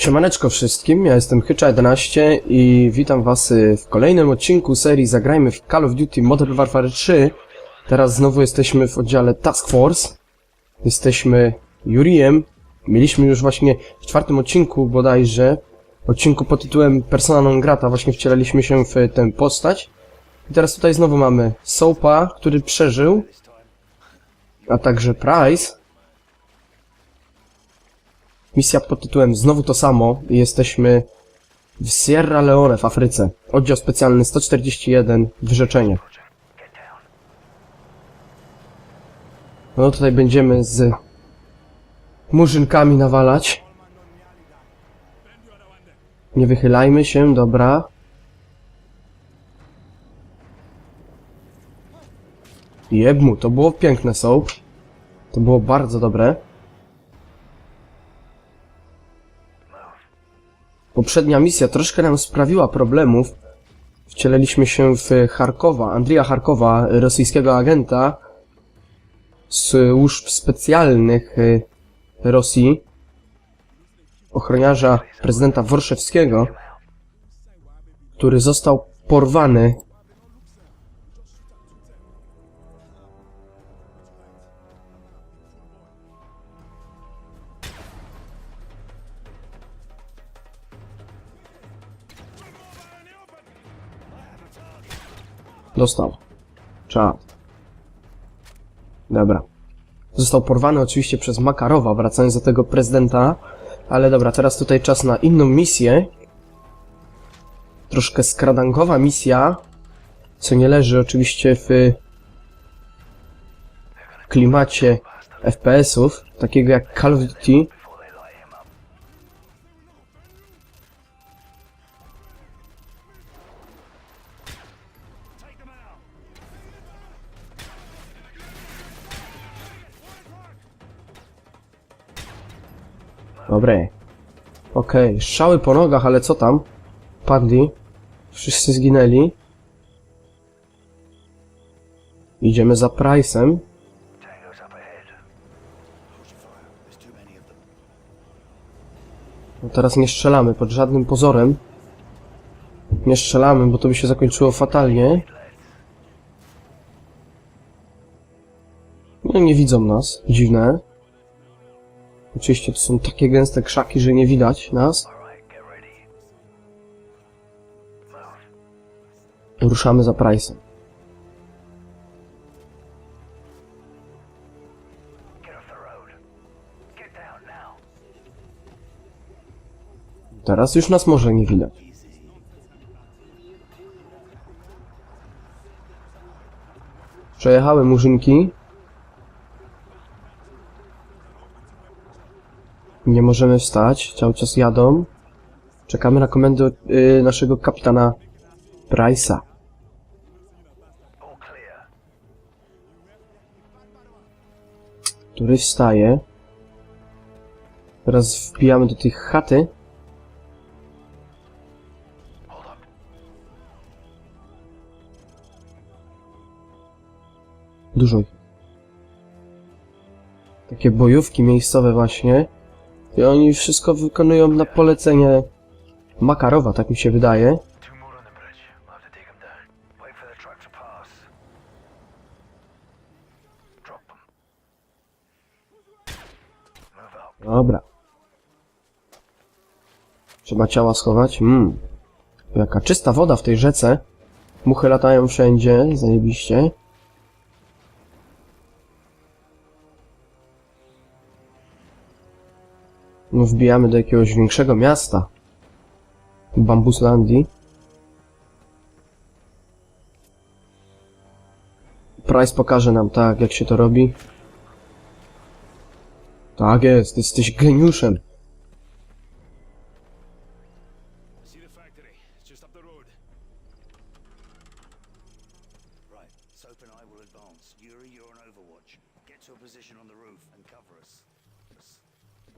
Siemaneczko wszystkim, ja jestem Hycza11 i witam was w kolejnym odcinku serii Zagrajmy w Call of Duty Modern Warfare 3. Teraz znowu jesteśmy w oddziale Task Force. Jesteśmy Juriem. Mieliśmy już właśnie w czwartym odcinku bodajże, odcinku pod tytułem Persona non grata, właśnie wcielaliśmy się w tę postać. I teraz tutaj znowu mamy Soapa, który przeżył, a także Price. Misja pod tytułem Znowu to samo. Jesteśmy w Sierra Leone w Afryce. Oddział specjalny 141 Wyrzeczenie. No tutaj będziemy z murzynkami nawalać. Nie wychylajmy się, dobra. Jebmu, to było piękne soap. To było bardzo dobre. Poprzednia misja troszkę nam sprawiła problemów. Wcieliliśmy się w Charkowa, Andrija Charkowa, rosyjskiego agenta służb specjalnych y, Rosji, ochroniarza prezydenta Worszewskiego, który został porwany Dostał. Czad. Dobra. Został porwany oczywiście przez Makarowa, wracając do tego prezydenta. Ale dobra, teraz tutaj czas na inną misję. Troszkę skradankowa misja, co nie leży oczywiście w klimacie FPS-ów, takiego jak Call of Duty. Dobre. Okej, strzały po nogach, ale co tam? Padli. Wszyscy zginęli. Idziemy za Price'em. No teraz nie strzelamy pod żadnym pozorem. Nie strzelamy, bo to by się zakończyło fatalnie. No nie widzą nas. Dziwne. Oczywiście to są takie gęste krzaki, że nie widać nas. Ruszamy za Price'em. Teraz już nas może nie widać. Przejechały murzynki. Nie możemy wstać, cały czas jadą. Czekamy na komendę y, naszego kapitana Price'a. Który wstaje. Teraz wbijamy do tych chaty. Dużo. Takie bojówki miejscowe właśnie. I oni wszystko wykonują na polecenie Makarowa, tak mi się wydaje. Dobra. Trzeba ciała schować. Mmm. Jaka czysta woda w tej rzece. Muchy latają wszędzie, zajebiście. No wbijamy do jakiegoś większego miasta. Bambuslandii. Price pokaże nam tak, jak się to robi. Tak jest, jesteś geniuszem.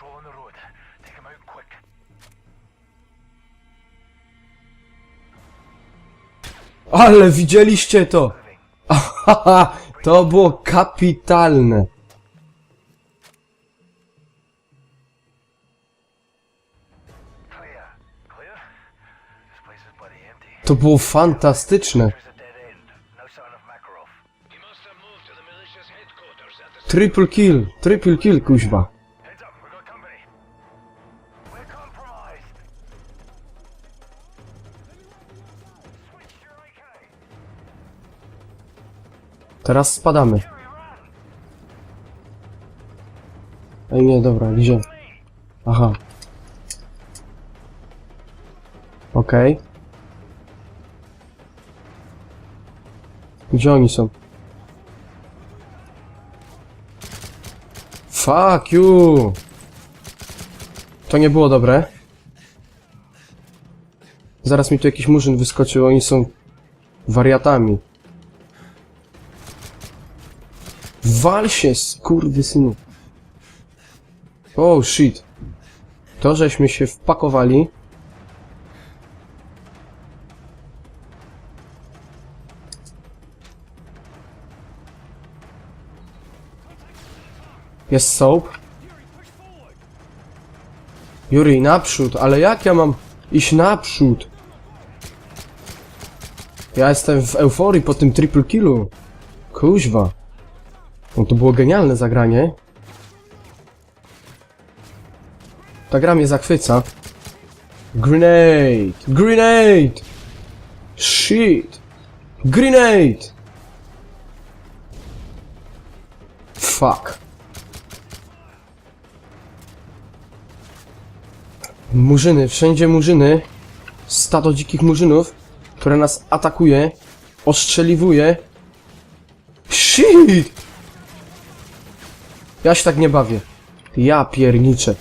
patrolling the road. Take them out quick. Ale widzieliście to! to było kapitalne! To było fantastyczne. Triple kill, triple kill, kuźba. Teraz spadamy. Ej, nie, dobra, gdzie? Aha. Okej. Gdzie oni są? Fuck you! To nie było dobre. Zaraz mi tu jakiś murzyn wyskoczył, oni są wariatami. Wal się, skurwysynu. Oh shit. To, żeśmy się wpakowali. Jest soap. Yuri, naprzód, ale jak ja mam iść naprzód? Ja jestem w euforii po tym triple killu. Kuźwa. No to było genialne zagranie. Ta gra mnie zachwyca. Grenade! Grenade! Shit! Grenade! Fuck. Murzyny, wszędzie murzyny. Stado dzikich murzynów, które nas atakuje, ostrzeliwuje. Shit! Ja się tak nie bawię. Ja pierniczę.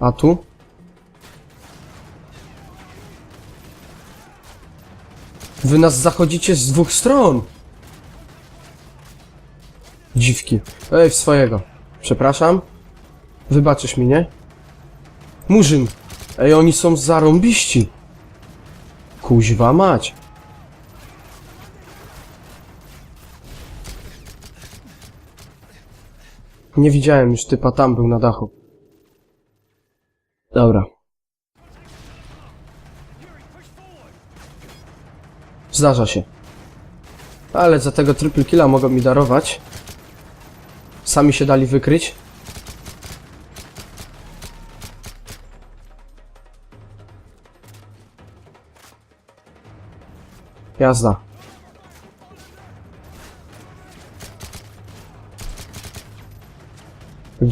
A tu? Wy nas zachodzicie z dwóch stron. Dziwki. Ej, swojego. Przepraszam. Wybaczysz mi, nie? Murzyn. Ej, oni są zarąbiści. Kuźwa mać. Nie widziałem już typa, tam był na dachu. Dobra. Zdarza się. Ale za tego triple killa mogą mi darować. Sami się dali wykryć. Jazda.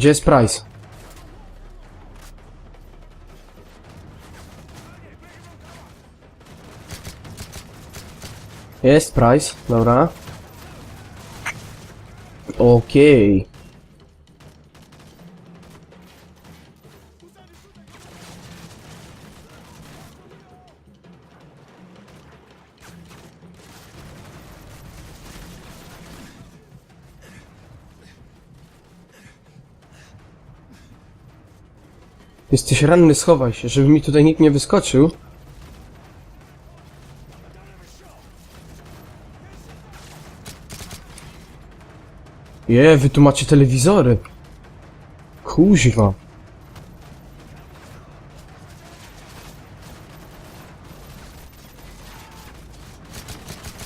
Gdzie jest Price? Jest Price, dobra. Okej. Jesteś ranny, schowaj się, żeby mi tutaj nikt nie wyskoczył. Je, wy tu macie telewizory. Kuźwa.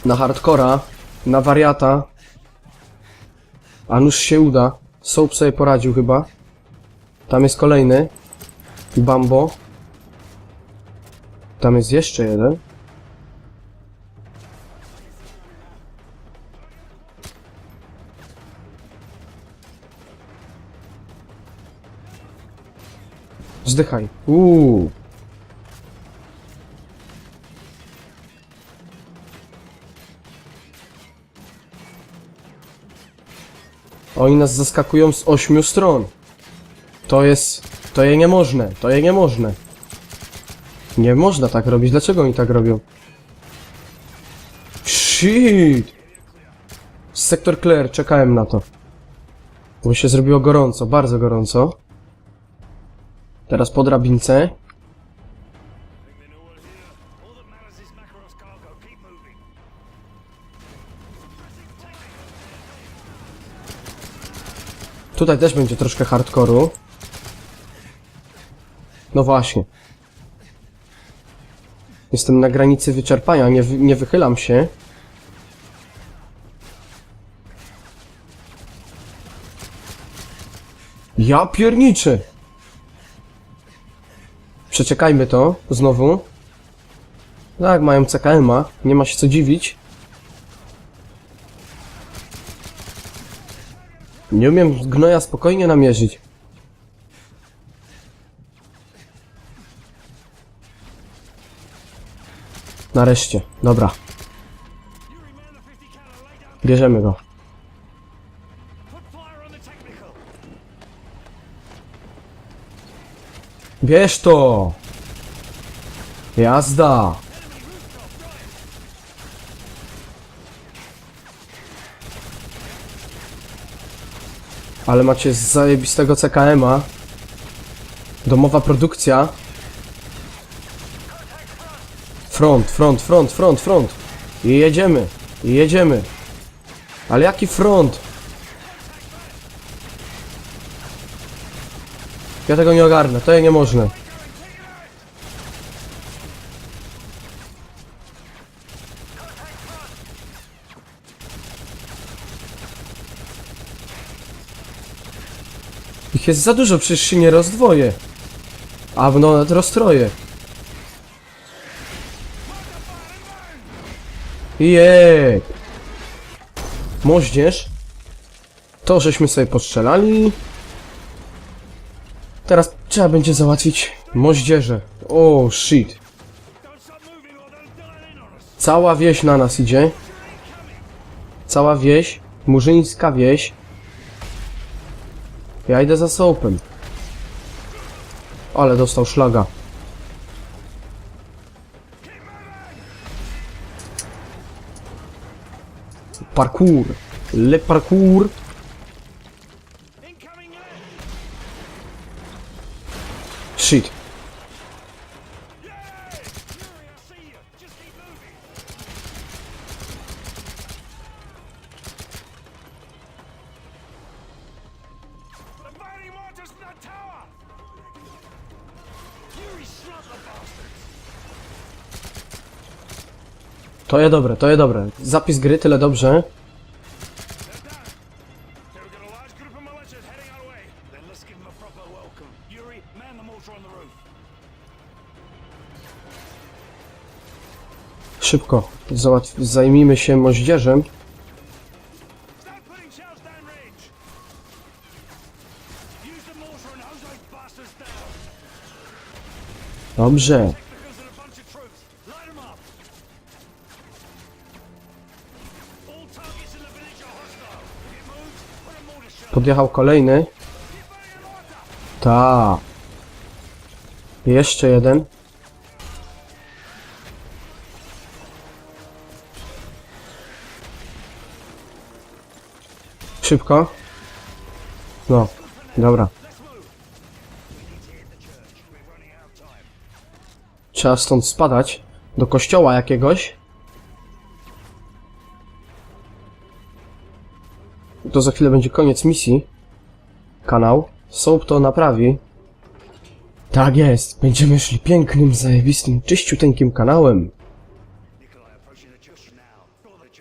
Na hardcora, na wariata. A nuż się uda. Soap sobie poradził chyba. Tam jest kolejny. Bambo. Tam jest jeszcze jeden. Zdychaj. Uuu. Oni nas zaskakują z ośmiu stron. To jest... To je nie można, to je nie można. Nie można tak robić, dlaczego oni tak robią? Shit! Sektor Claire, czekałem na to. Bo się zrobiło gorąco, bardzo gorąco. Teraz po drabince. Tutaj też będzie troszkę hardkoru. No właśnie. Jestem na granicy wyczerpania, nie, nie wychylam się. Ja pierniczę! Przeczekajmy to znowu. Tak, mają CKM-a, nie ma się co dziwić. Nie umiem gnoja spokojnie namierzyć. Nareszcie, dobra. Bierzemy go. Bierz to! Jazda! Ale macie zajebistego CKM-a. Domowa produkcja. Front, front, front, front, front. I jedziemy, i jedziemy. Ale jaki front? Ja tego nie ogarnę, to ja nie można. Ich jest za dużo, przecież się nie rozdwoję. A no, rozstroję. Jej! Moździerz. To żeśmy sobie postrzelali. Teraz trzeba będzie załatwić moździerze. O, shit. On us. Cała wieś na nas idzie. Cała wieś. Murzyńska wieś. Ja idę za soapem. Ale dostał szlaga. Parkour. Le parkour. Shit. To je dobre, to je dobre. Zapis gry tyle dobrze. They're down. Okay, we've got a Podjechał kolejny. Ta. Jeszcze jeden. Szybko. No, dobra. Trzeba stąd spadać. Do kościoła jakiegoś. To za chwilę będzie koniec misji. Kanał. Soap to naprawi. Tak jest. Będziemy szli pięknym, zajebistym, czyściuteńkim kanałem. Nikolai approaching the church now. Or the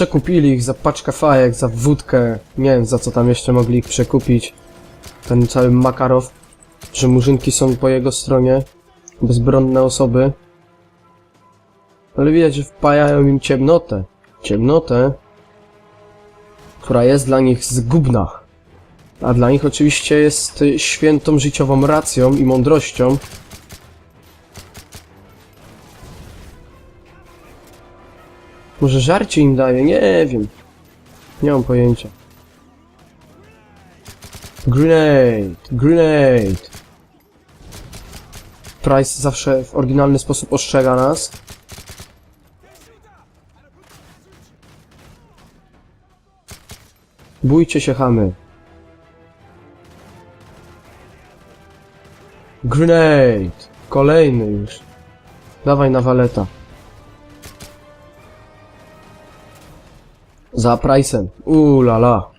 Przekupili ich za paczkę fajek, za wódkę. Nie wiem za co tam jeszcze mogli ich przekupić. Ten cały Makarow, że murzynki są po jego stronie. Bezbronne osoby. Ale widać, że wpajają im ciemnotę. Ciemnotę, która jest dla nich zgubna. A dla nich oczywiście jest świętą życiową racją i mądrością. Może żarcie im daje, nie wiem. Nie mam pojęcia. Grenade! Grenade! Price zawsze w oryginalny sposób ostrzega nas. Bójcie się, chamy. Grenade! Kolejny już. Dawaj na waleta. Za Price'em. Uuu la la.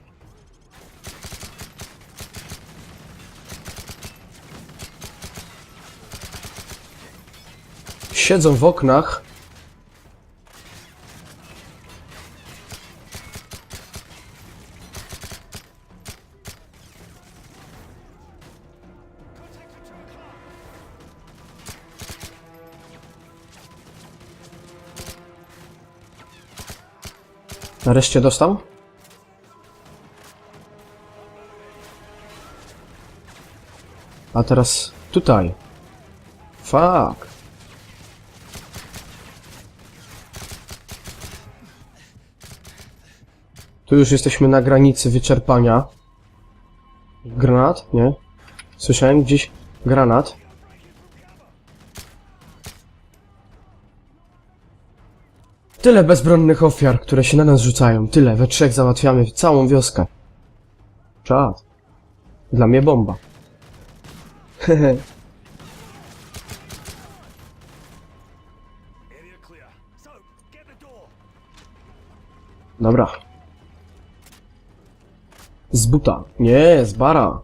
Siedzą w oknach. Nareszcie dostał? A teraz tutaj. Fuck. Tu już jesteśmy na granicy wyczerpania. Granat? Nie? Słyszałem gdzieś granat. Tyle bezbronnych ofiar, które się na nas rzucają. Tyle, we trzech załatwiamy całą wioskę. Czad. Dla mnie bomba. Hehe. Dobra. Z buta. Nie, z bara.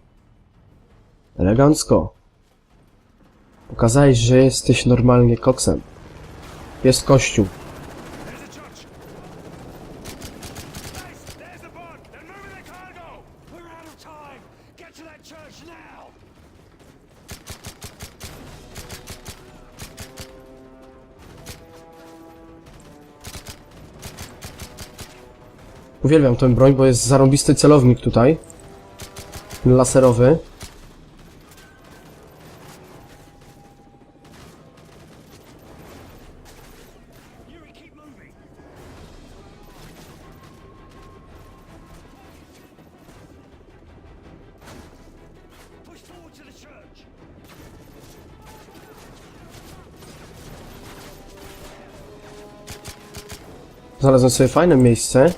Elegancko. Pokazałeś, że jesteś normalnie koksem. Jest kościół. Uwielbiam tę broń, bo jest zarąbisty celownik tutaj. Laserowy. Znalazłem sobie fajne miejsce.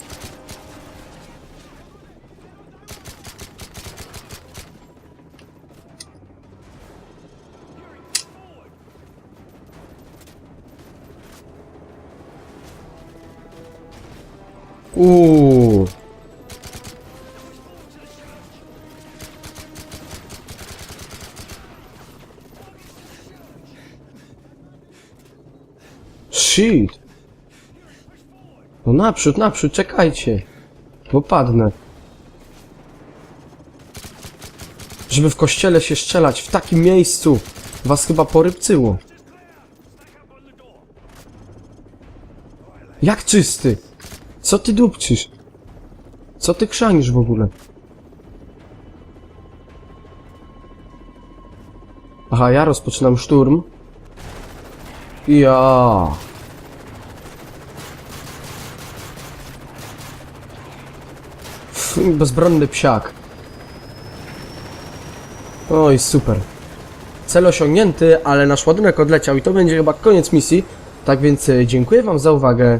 Uuu. Shit. No naprzód, naprzód, czekajcie. Bo padnę. Żeby w kościele się strzelać w takim miejscu, was chyba porybcyło. Jak czysty? Co ty dupczysz? Co ty krzanisz w ogóle? Aha, ja rozpoczynam szturm. Ja. Pff, Bezbronny psiak. Oj, super. Cel osiągnięty, ale nasz ładunek odleciał i to będzie chyba koniec misji. Tak więc e, dziękuję wam za uwagę.